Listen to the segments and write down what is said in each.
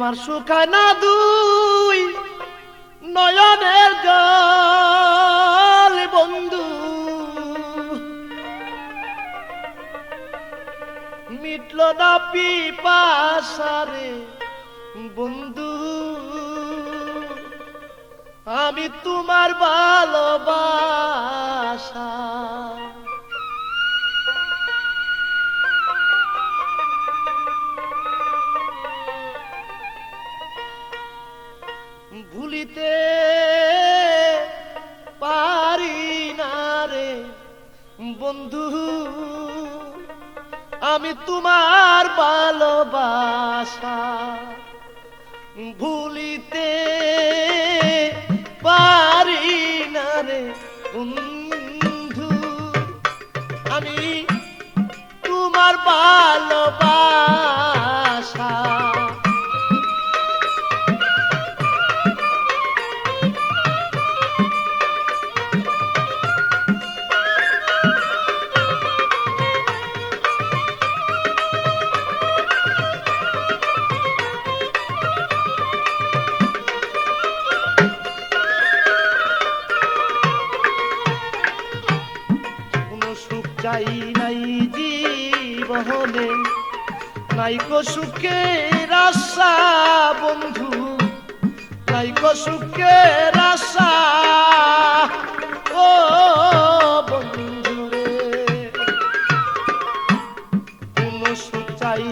আমার শুকায় না দুই নয়নের জল না পিপাসারে বন্ধু আমি তোমার ভালোবাসা। ভুলিতে পারি না রে বন্ধু। আমি তোমার ভালোবাসা ভুলিতে পারি না রে বন্ধু। আমি তোমার ভালোবাসা চাই নাই জীবনে। নাই কো সুখের আশা, বন্ধু। নাই কো সুখের আশা। ও বন্ধু রে কোনো সুখ চাই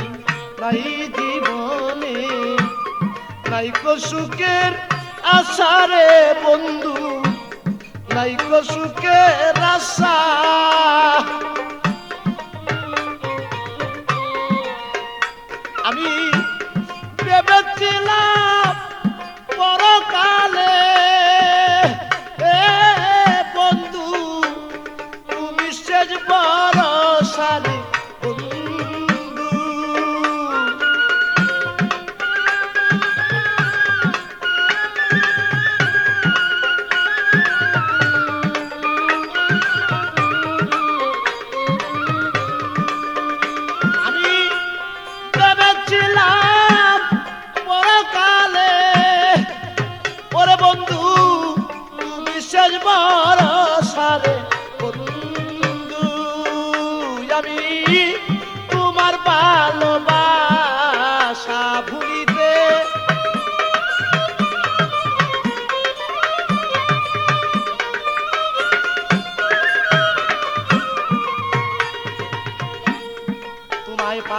নাই জীবনে। নাই সুখের আশা বন্ধু। নাইকো সুখের রাসা আমি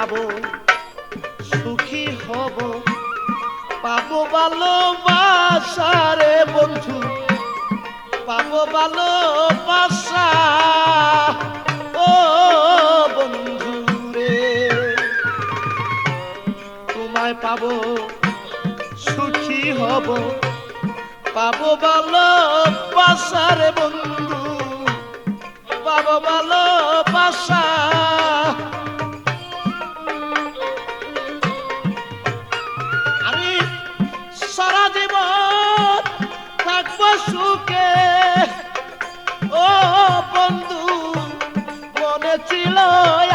পাবো সুখী হব। পাবো ভালোবাসা রে বন্ধু, পাবো ভালোবাসা। ও বন্ধু রে, তোমায় পাবো, সুখী হব। পাবো ভালোবাসা রে বন্ধু, পাবো ভালোবাসা। 快乐。